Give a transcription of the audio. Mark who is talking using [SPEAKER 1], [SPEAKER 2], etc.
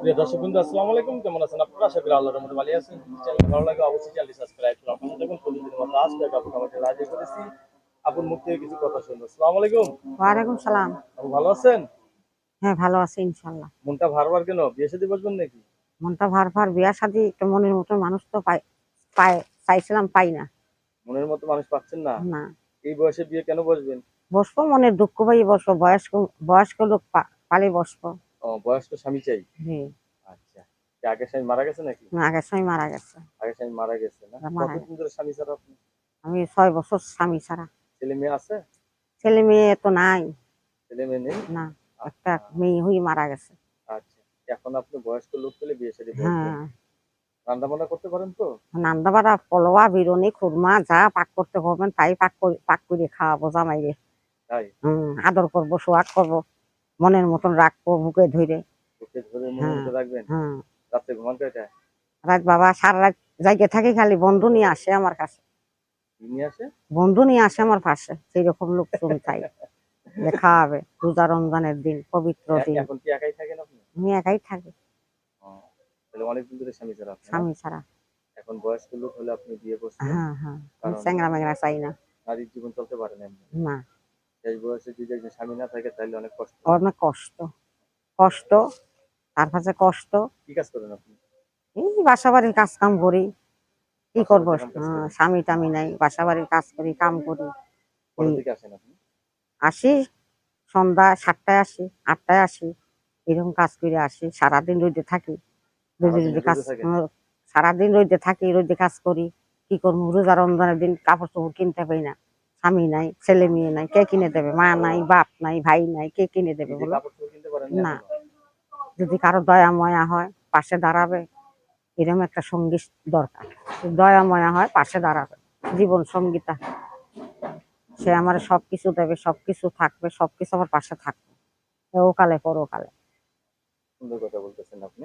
[SPEAKER 1] প্রিয় দর্শক বন্ধু আসসালামু আলাইকুম। কেমন আছেন আপনারা? আশা করি আল্লাহর রহমতে ভালো আছেন। চ্যানেল ভালো লাগে অবশ্যই চ্যানেলটি সাবস্ক্রাইব করুন আপনারা দেখুন প্রতিদিনের মতো এক আপু আমাকে রাজি করেছি মুখ থেকে কিছু কথা শুনব। আসসালামু আলাইকুম।
[SPEAKER 2] ওয়ালাইকুম সালাম।
[SPEAKER 1] আপু ভালো আছেন?
[SPEAKER 2] হ্যাঁ ভালো আছি ইনশাল্লাহ
[SPEAKER 1] মনটা কেন? বিয়ে সাথে বসবেন নাকি?
[SPEAKER 2] মনটা ভার ভার বিয়া শাদি একটা মনের মতো মানুষ তো পাই পাই চাইছিলাম পাই না।
[SPEAKER 1] মনের মতো মানুষ পাচ্ছেন না?
[SPEAKER 2] না।
[SPEAKER 1] এই বয়সে বিয়ে কেন বসবেন?
[SPEAKER 2] বসবো মনের দুঃখ পাই বসবো। বয়স্ক বয়স্ক লোক পালে বসবো।
[SPEAKER 1] বয়স্ক স্বামী চাই? আচ্ছা। আগের স্বামী মারা গেছে নাকি?
[SPEAKER 2] আগের সময় মারা গেছে।
[SPEAKER 1] আগের স্বামী মারা গেছে না? কতদিন ধরে স্বামী ছাড়া আপনি?
[SPEAKER 2] আমি ছয় বছর স্বামী ছাড়া।
[SPEAKER 1] ছেলে মেয়ে আছে?
[SPEAKER 2] ছেলে মেয়ে তো নাই।
[SPEAKER 1] ছেলে মেয়ে নেই?
[SPEAKER 2] না একটা মেয়ে হয়ে মারা গেছে।
[SPEAKER 1] আচ্ছা। এখন আপনি বয়স্ক লোক পেলে বিয়ে বসবেন
[SPEAKER 2] হ্যাঁ।
[SPEAKER 1] রান্না করতে পারেন তো?
[SPEAKER 2] নান্দাবাড়া পলোয়া বিরনি খুরমা যা পাক করতে পারবেন তাই পাক করে পাক করে খাওয়াবো জামাইরে।
[SPEAKER 1] তাই?
[SPEAKER 2] আদর করব সোয়াগ করব। মনের মতন রাখব বুকে ধরে। হ্যাঁ। হ্যাঁ। রাত বাবা সারা রাত জায়গা থাকি খালি বন্ধু নিয়ে আসে আমার কাছে। বন্ধু নিয়ে আসে আমার পাশে সেই রকম লোকজন চাই যে খাওয়াবে রোজা রমজানের দিন পবিত্র দিন। আমি একাই থাকি।
[SPEAKER 1] স্বামী ছাড়া এখন বয়স্ক লোক হলে আপনি বিয়ে করছেন?
[SPEAKER 2] হ্যাঁ হ্যাঁ। আমি চ্যাংরা ম্যাংরা চাই না।
[SPEAKER 1] নারীর জীবন চলতে পারে না
[SPEAKER 2] না।
[SPEAKER 1] বয়সে যদি একজন স্বামী না থাকে তাহলে অনেক কষ্ট।
[SPEAKER 2] অনেক কষ্ট। কষ্ট তার কাছে কষ্ট।
[SPEAKER 1] কি কাজ করেন আপনি?
[SPEAKER 2] এই বাসা বাড়ির কাজ কাম করি কি করব? স্বামী টামি নাই। বাসা বাড়ির কাজ করি কাম করি। আসি সন্ধ্যা সাতটায় আসি আটটায় আসি। এরকম কাজ করে আসি। সারাদিন রোদে থাকি। রোদে রোদে কাজ সারাদিন রোদে থাকি রোদে কাজ করি। কি করব? রোজা রমজানের দিন কাপড় চোপড় কিনতে পাই না। স্বামী নাই ছেলে মেয়ে নাই কে কিনে দেবে? মা নাই বাপ নাই ভাই নাই কে কিনে দেবে বলো? না। যদি কারও দয়া ময়া হয় পাশে দাঁড়াবে এরকম একটা সঙ্গী দরকার। দয়া ময়া হয় পাশে দাঁড়াবে। জীবন সঙ্গীতা। সে আমার সবকিছু দেবে সবকিছু থাকবে সবকিছু আমার পাশে থাকবে। ও কালে পরকালে
[SPEAKER 1] সুন্দর কথা বলতেছেন আপনি।